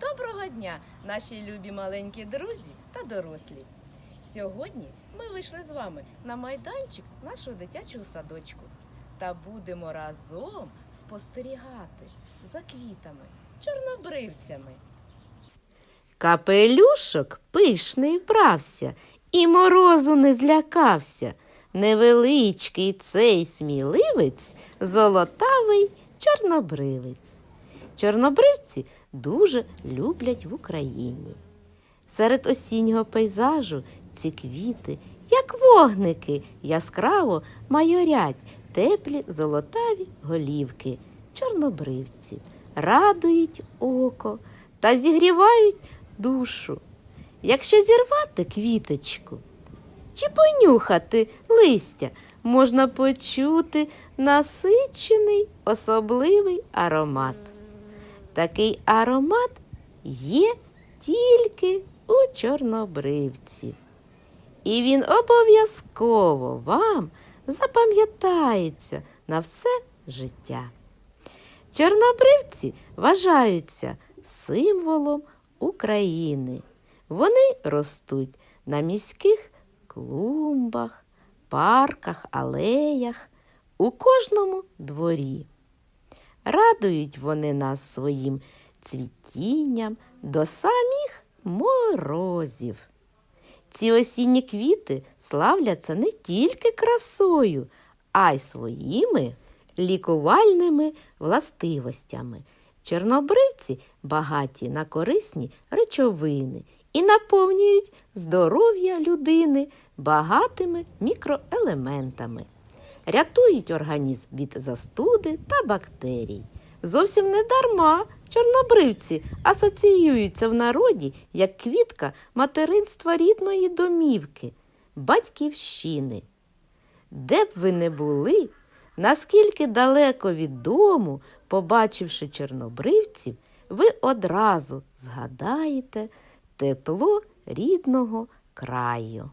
Доброго дня, наші любі маленькі друзі та дорослі. Сьогодні ми вийшли з вами на майданчик нашого дитячого садочку та будемо разом спостерігати за квітами, чорнобривцями. Капелюшок пишний вбрався і морозу не злякався. Невеличкий цей сміливець, золотавий чорнобривець. Чорнобривці дуже люблять в Україні. Серед осіннього пейзажу ці квіти, як вогники, яскраво майорять теплі золотаві голівки чорнобривців, радують око та зігрівають душу. Якщо зірвати квіточку чи понюхати листя, можна почути насичений особливий аромат. Такий аромат є тільки у чорнобривців. І він обов'язково вам запам'ятається на все життя. Чорнобривці вважаються символом України. Вони ростуть на міських клумбах, парках, алеях, у кожному дворі. Радують вони нас своїм цвітінням до самих морозів. Ці осінні квіти славляться не тільки красою, а й своїми лікувальними властивостями. Чорнобривці багаті на корисні речовини і наповнюють здоров'я людини багатими мікроелементами рятують організм від застуди та бактерій. Зовсім не дарма чорнобривці асоціюються в народі як квітка материнства рідної домівки, батьківщини. Де б ви не були, наскільки далеко від дому, побачивши чорнобривців, ви одразу згадаєте тепло рідного краю.